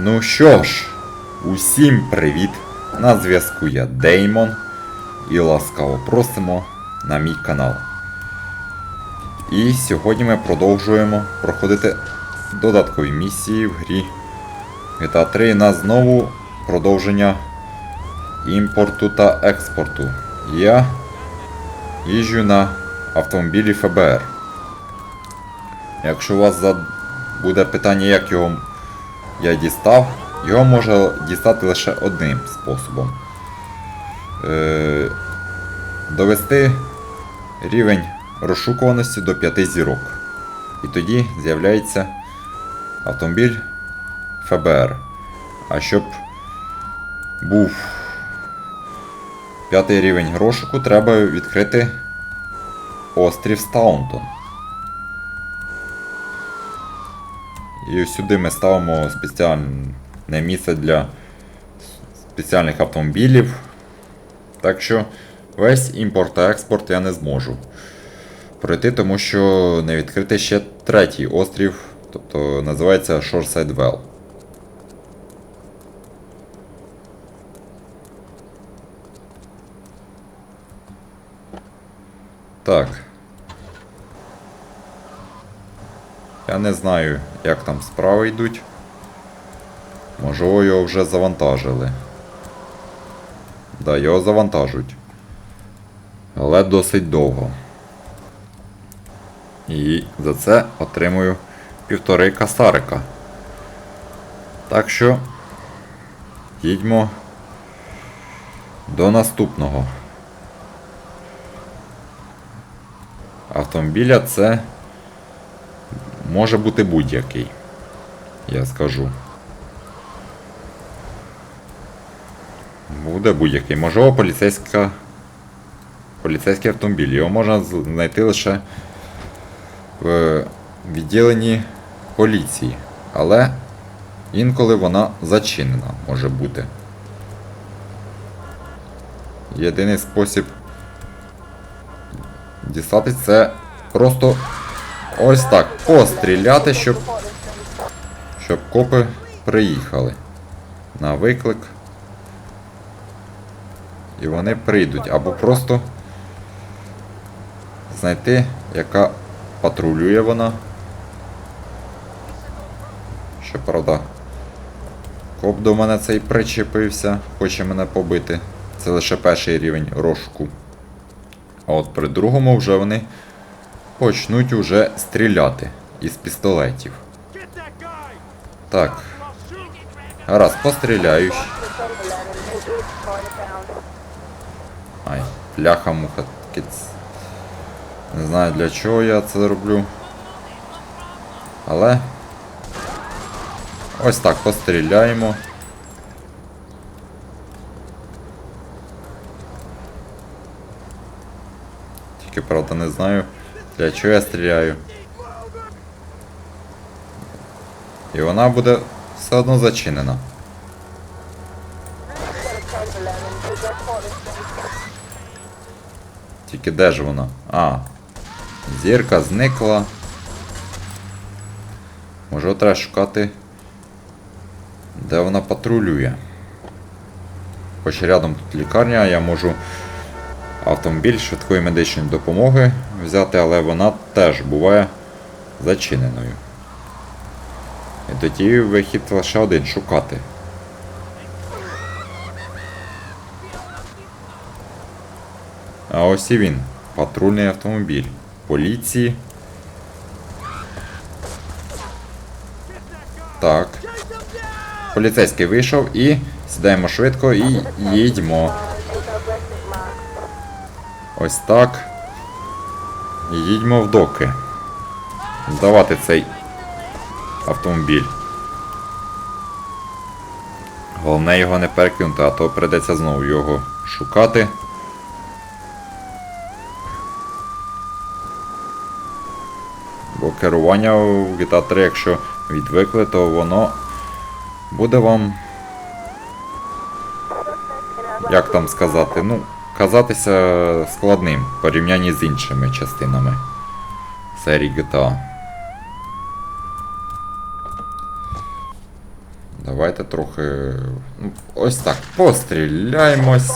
Ну що ж, усім привіт! На зв'язку я Деймон і ласкаво просимо на мій канал. І сьогодні ми продовжуємо проходити додаткові місії в грі GTA 3 на знову продовження імпорту та експорту. Я їжджу на автомобілі ФБР. Якщо у вас буде питання, як його я дістав, його можна дістати лише одним способом. Е, довести рівень розшукуваності до 5 зірок. І тоді з'являється автомобіль ФБР. А щоб був п'ятий рівень розшуку, треба відкрити острів Стаунтон. І сюди ми ставимо спеціальне місце для спеціальних автомобілів. Так що весь імпорт та експорт я не зможу пройти, тому що не відкритий ще третій острів, тобто називається Shoreside Well. Так. Я не знаю, як там справи йдуть. Можливо, його вже завантажили. Да, його завантажують. Але досить довго. І за це отримую півтори касарика. Так що їдьмо до наступного. Автомобіля це може бути будь-який. Я скажу. Буде будь-який. Можливо, поліцейська. Поліцейський автомобіль. Його можна знайти лише в відділенні поліції. Але інколи вона зачинена може бути. Єдиний спосіб дістатись це просто ось так постріляти, щоб, щоб копи приїхали на виклик. І вони прийдуть. Або просто знайти, яка патрулює вона. Щоправда, коп до мене цей причепився, хоче мене побити. Це лише перший рівень розшуку. А от при другому вже вони почнуть уже стріляти із пістолетів. Так. Гаразд, постріляю. Ай, пляха муха. Не знаю для чого я це роблю. Але. Ось так постріляємо. Тільки правда не знаю, для чого я стріляю. І вона буде все одно зачинена. Тільки де ж вона? А. Зірка зникла. Може треба шукати. Де вона патрулює. Хоч рядом тут лікарня, я можу автомобіль швидкої медичної допомоги взяти, але вона теж буває зачиненою. І тоді вихід лише один шукати. А ось і він. Патрульний автомобіль. Поліції. Так. Поліцейський вийшов і сідаємо швидко і їдьмо. Ось так. Їдьмо в доки. Здавати цей автомобіль. Головне його не перекинути, а то придеться знову його шукати. Бо керування в GTA 3, якщо відвикли, то воно буде вам. Як там сказати? Ну, казатися складним в порівнянні з іншими частинами серії GTA. Давайте трохи. ну, Ось так. Постріляємось.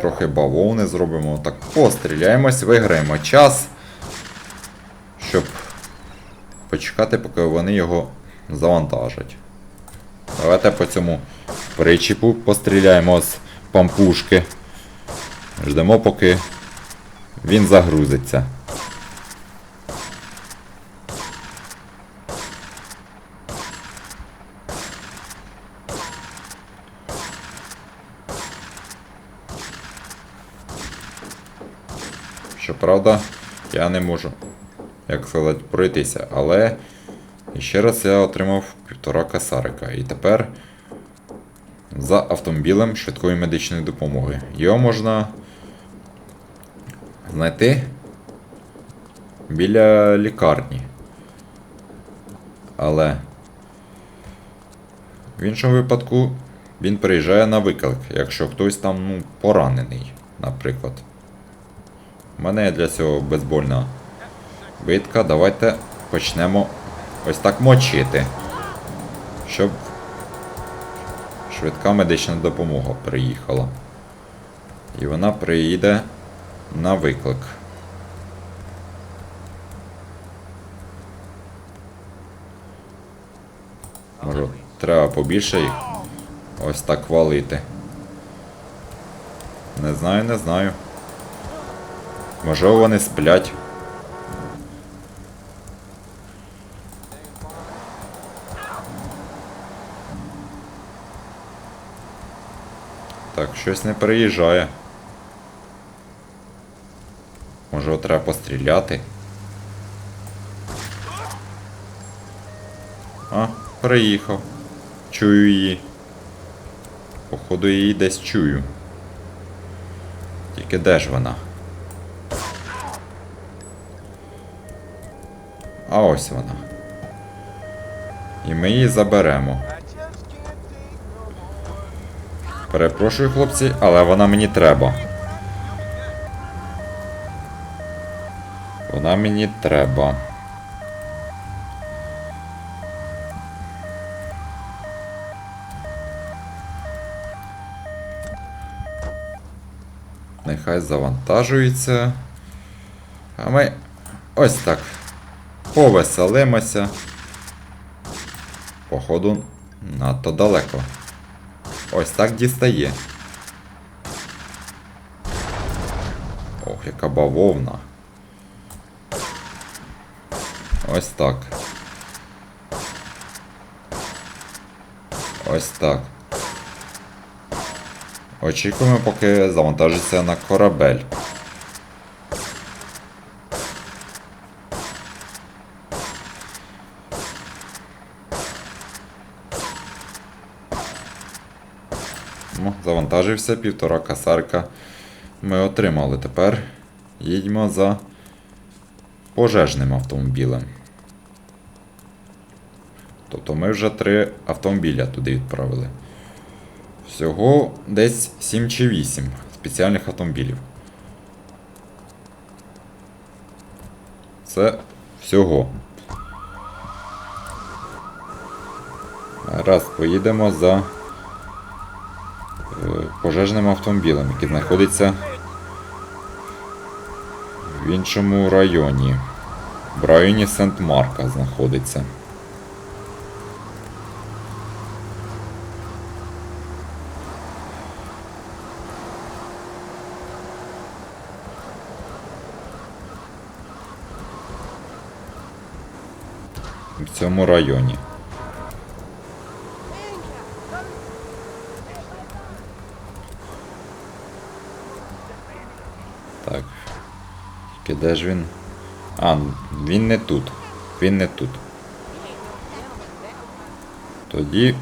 Трохи бавовни зробимо. Так, постріляємось, виграємо час. Щоб почекати, поки вони його завантажать. Давайте по цьому причіпу постріляємо пампушки. Ждемо, поки він загрузиться. Щоправда, я не можу, як сказати, пройтися, але ще раз я отримав півтора касарика. І тепер за автомобілем швидкої медичної допомоги. Його можна знайти біля лікарні. Але в іншому випадку він приїжджає на виклик, якщо хтось там ну, поранений, наприклад. У мене для цього безбольна битка. Давайте почнемо ось так мочити. Щоб швидка медична допомога приїхала. І вона приїде на виклик. Може, треба побільше їх ось так валити. Не знаю, не знаю. Можливо, вони сплять. Так, щось не переїжджає. Може, треба постріляти. А, приїхав. Чую її. Походу її десь чую. Тільки де ж вона? А ось вона. І ми її заберемо. Перепрошую, хлопці, але вона мені треба. Вона мені треба. Нехай завантажується. А ми ось так повеселимося. Походу, надто далеко. Ось так дістає. Ох, яка бавовна. Ось так. Ось так. Очікуємо, поки завантажиться на корабель. Ну, завантажився, півтора касарка ми отримали. Тепер їдьмо за пожежним автомобілем. Тобто ми вже три автомобіля туди відправили. Всього десь 7 чи 8 спеціальних автомобілів. Це всього. Раз, поїдемо за пожежним автомобілем, який знаходиться в іншому районі. В районі Сент-Марка знаходиться. В цьому районі. Так. Тільки де ж він? А, він не тут. Він не тут. Тоді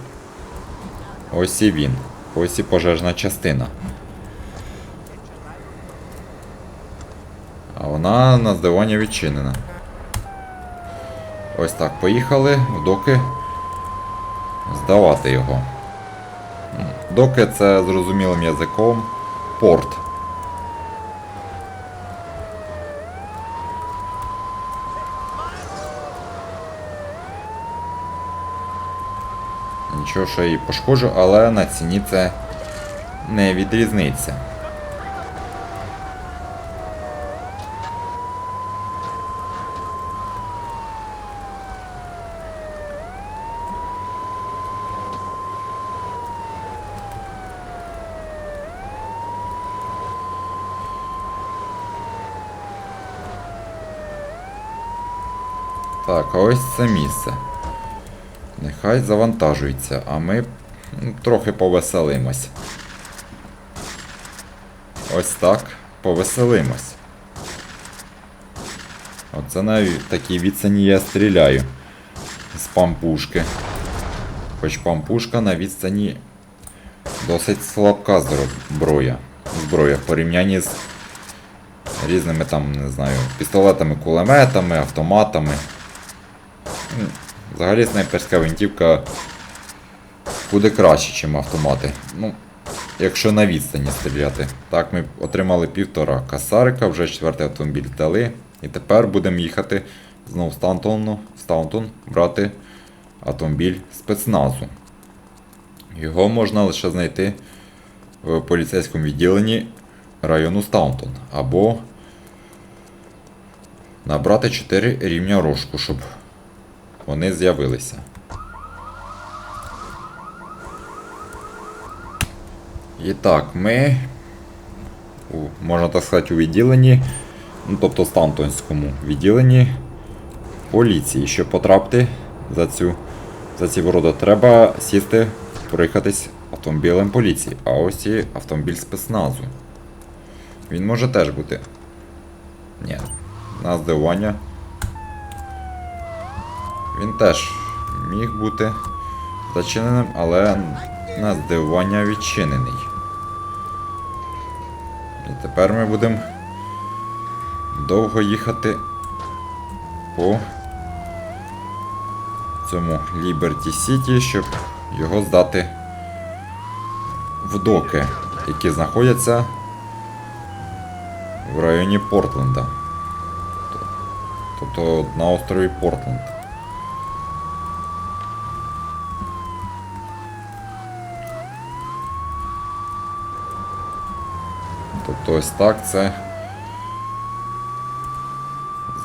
ось і він. Ось і пожежна частина. А вона на здивування відчинена. Ось так, поїхали, доки здавати його. Доки це зрозумілим язиком порт. Нічого, що її пошкоджу, але на ціні це не відрізниться. Так, а ось це місце. Нехай завантажується, а ми ну, трохи повеселимось. Ось так повеселимось. Оце на такій відстані я стріляю з пампушки. Хоч пампушка на відстані досить слабка зброя. Зброя в порівнянні з різними там, не знаю, пістолетами, кулеметами, автоматами. Взагалі снайперська винтівка куди краще, ніж автомати. Ну, якщо на відстані стріляти. Так, ми отримали півтора касарика, вже четвертий автомобіль дали. І тепер будемо їхати знову в Стаунтон, в Стаунтон брати автомобіль спецназу. Його можна лише знайти в поліцейському відділенні району Стаунтон. Або набрати 4 рівня рожку, щоб вони з'явилися. І так, ми, у, можна так сказати, у відділенні, ну тобто Стантонському відділенні поліції. Щоб потрапити за цю за ці ворота, треба сісти, проїхатись автомобілем поліції. А ось і автомобіль спецназу. Він може теж бути. Ні, на здивування. Він теж міг бути зачиненим, але на здивування відчинений. І тепер ми будемо довго їхати по цьому Liberty City, щоб його здати в доки, які знаходяться в районі Портленда. Тобто на острові Портленд. Тобто ось так це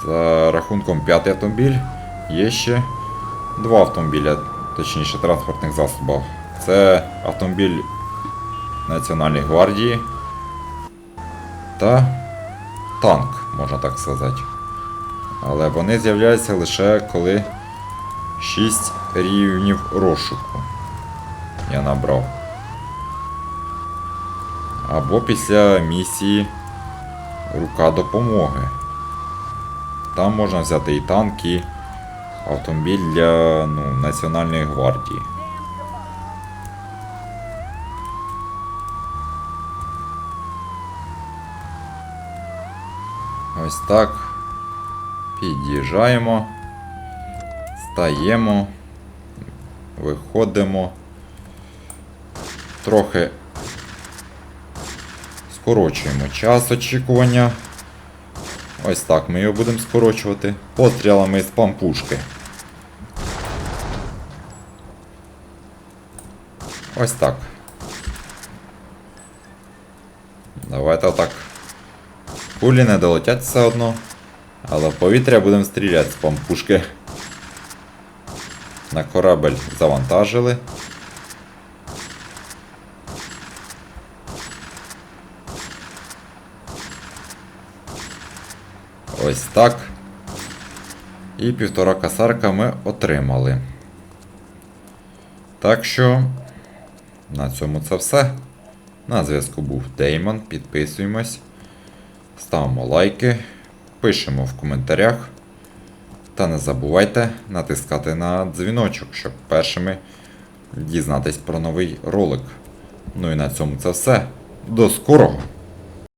за рахунком п'ятий автомобіль є ще два автомобіля, точніше транспортних засобів. Це автомобіль Національної гвардії та танк, можна так сказати. Але вони з'являються лише коли 6 рівнів розшуку я набрав. Або після місії Рука допомоги. Там можна взяти і танк, і автомобіль для ну, Національної гвардії. Ось так. Під'їжджаємо, стаємо, виходимо. Трохи скорочуємо час очікування. Ось так ми його будемо скорочувати пострілами з пампушки. Ось так. Давайте отак. Кулі не долетять все одно. Але в повітря будемо стріляти з пампушки. На корабель завантажили. Ось так. І півтора касарка ми отримали. Так що, на цьому це все. На зв'язку був Деймон. Підписуємось, ставимо лайки, пишемо в коментарях. Та не забувайте натискати на дзвіночок, щоб першими дізнатись про новий ролик. Ну і на цьому це все. До скорого!